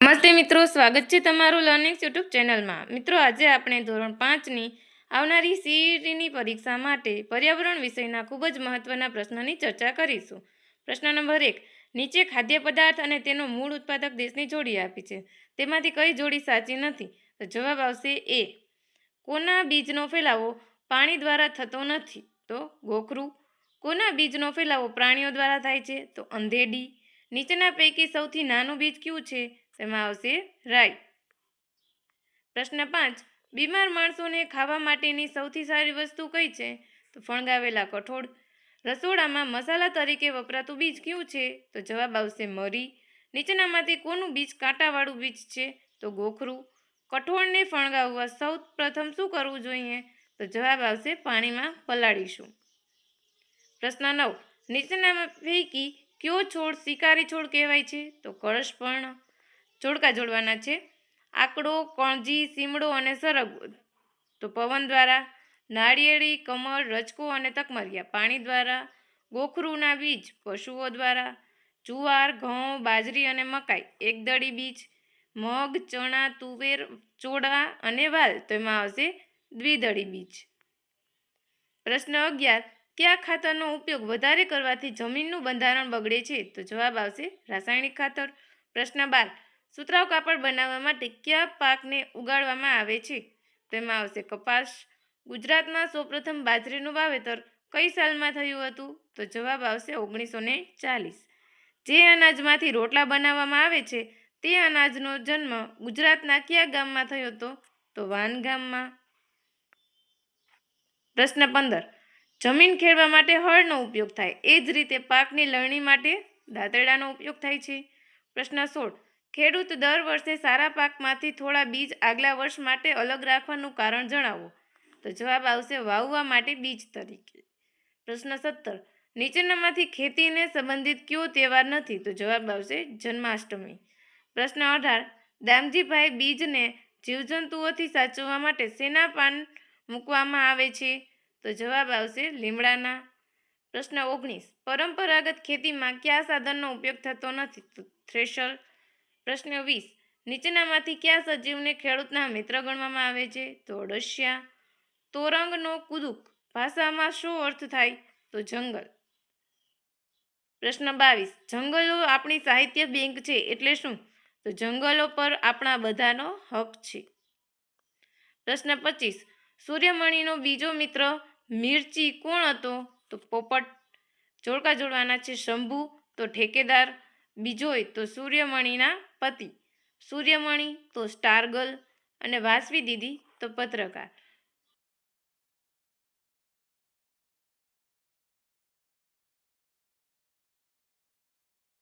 નમસ્તે મિત્રો, સ્વાગત છે તમારું લર્નિંગ્સ યુટ્યુબ ચેનલમાં. મિત્રો, આજે આપણે ધોરણ પાંચની આવનારી સીઈટીની પરીક્ષા માટે પર્યાવરણ વિષયના ખૂબ જ મહત્વના પ્રશ્નની ચર્ચા કરીશું. પ્રશ્ન નંબર એક, નીચે ખાદ્ય પદાર્થ અને તેનો મૂળ ઉત્પાદક દેશની જોડી આપી છે. તેમાંથી કઈ જોડી સાચી નથી? તો જવાબ આવશે એ, કોના બીજનો ફેલાવો પાણી દ્વારા થતો નથી? તો ગોખરું, કોના બીજનો ફેલાવો પ્રાણીઓ દ્વારા થાય છે? તો અંધેડી નીચેના પૈકી સૌથી નાનું બીજ કયું છે? તેમાં આવશે રાઈ. પ્રશ્ન પાંચ. બીમાર માણસોને ખાવા માટેની સૌથી સારી વસ્તુ કઈ છે? તો ફણગાવેલા કઠોળ. રસોડામાં મસાલા તરીકે વપરાતું બીજ કયું છે? તો જવાબ આવશે મરી. નીચેનામાંથી કોનું બીજ કાંટાવાળું બીજ છે? તો ગોખરું. કઠોળને ફણગાવવા સૌ પ્રથમ શું કરવું જોઈએ? તો જવાબ આવશે પાણીમાં પલાળીશું. પ્રશ્ન નવ. નીચેનામાં પૈકી કયો છોડ શિકારી છોડ કહેવાય છે? તો કળશ પણ જોડકા જોડવાના છે. આકડો, કણજી, સીમડો અને સરગવો તો પવન દ્વારા નાળિયેરી, કમળ, રજકો અને તકમરિયા. પાણી દ્વારા ગોખરુના બીજ, પશુઓ દ્વારા જુવાર, ઘઉં, બાજરી અને મકાઈ. એકદળી બીજ, મગ, ચણા, તુવેર, ચોળા અને વાલ. તો એમાં આવશે દ્વિદળી બીજ. પ્રશ્ન અગિયાર. કયા ખાતરનો ઉપયોગ વધારે કરવાથી જમીનનું બંધારણ બગડે છે? તો જવાબ આવશે રાસાયણિક ખાતર. પ્રશ્ન બાર. સુતરાઉ કાપડ બનાવવા માટે કયા પાકને ઉગાડવામાં આવે છે? તેમાં આવશે કપાસ. ગુજરાતમાં સૌપ્રથમ બાજરીનું વાવેતર કઈ સાલમાં થયું હતું? તો જવાબ આવશે ઓગણીસો ને ચાલીસ. જે અનાજમાંથી રોટલા બનાવવામાં આવે છે, તે અનાજનો જન્મ ગુજરાતના કયા ગામમાં થયો હતો? તો વાન ગામમાં. પ્રશ્ન પંદર. જમીન ખેડવા માટે હળનો ઉપયોગ થાય. એ જ રીતે પાકની લણણી માટે દાંતરડાનો ઉપયોગ થાય છે. પ્રશ્ન સોળ. ખેડૂત દર વર્ષે સારા પાકમાંથી થોડા બીજ આગલા વર્ષ માટે અલગ રાખવાનું કારણ જણાવો. તો જવાબ આવશે વાવવા માટે બીજ તરીકે. પ્રશ્ન સત્તર. નીચેનામાંથી ખેતીને સંબંધિત કયો તહેવાર નથી? તો જવાબ આવશે જન્માષ્ટમી. પ્રશ્ન અઢાર. દામજીભાઈ બીજને જીવજંતુઓથી સાચવવા માટે સેના પાન મૂકવામાં આવે છે? તો જવાબ આવશે લીમડાના. પ્રશ્ન ઓગણીસ. પરંપરાગત ખેતીમાં કયા સાધનનો ઉપયોગ થતો નથી? તો થ્રેશર. પ્રશ્ન વીસ. નીચેનામાંથી કયા સજીવને ખેડૂતના મિત્ર ગણવામાં આવે છે? તો અડસિયા તોરંગનો કુદુક. ભાષામાં શું અર્થ થાય? તો જંગલ. પ્રશ્ન બાવીસ. જંગલો આપણી સાહિત્ય બેંક છે એટલે શું? તો જંગલો પર આપણા બધાનો હક છે. પ્રશ્ન પચીસ. સૂર્યમણીનો બીજો મિત્ર મિર્ચી કોણ હતો? તો પોપટ. જોડકા જોડવાના છે શંભુ, તો ઠેકેદાર. બીજોય તો સૂર્યમણીના પતિ. સૂર્યમણી તો સ્ટારગર્લ અને વાસવી દીદી તો પત્રકાર.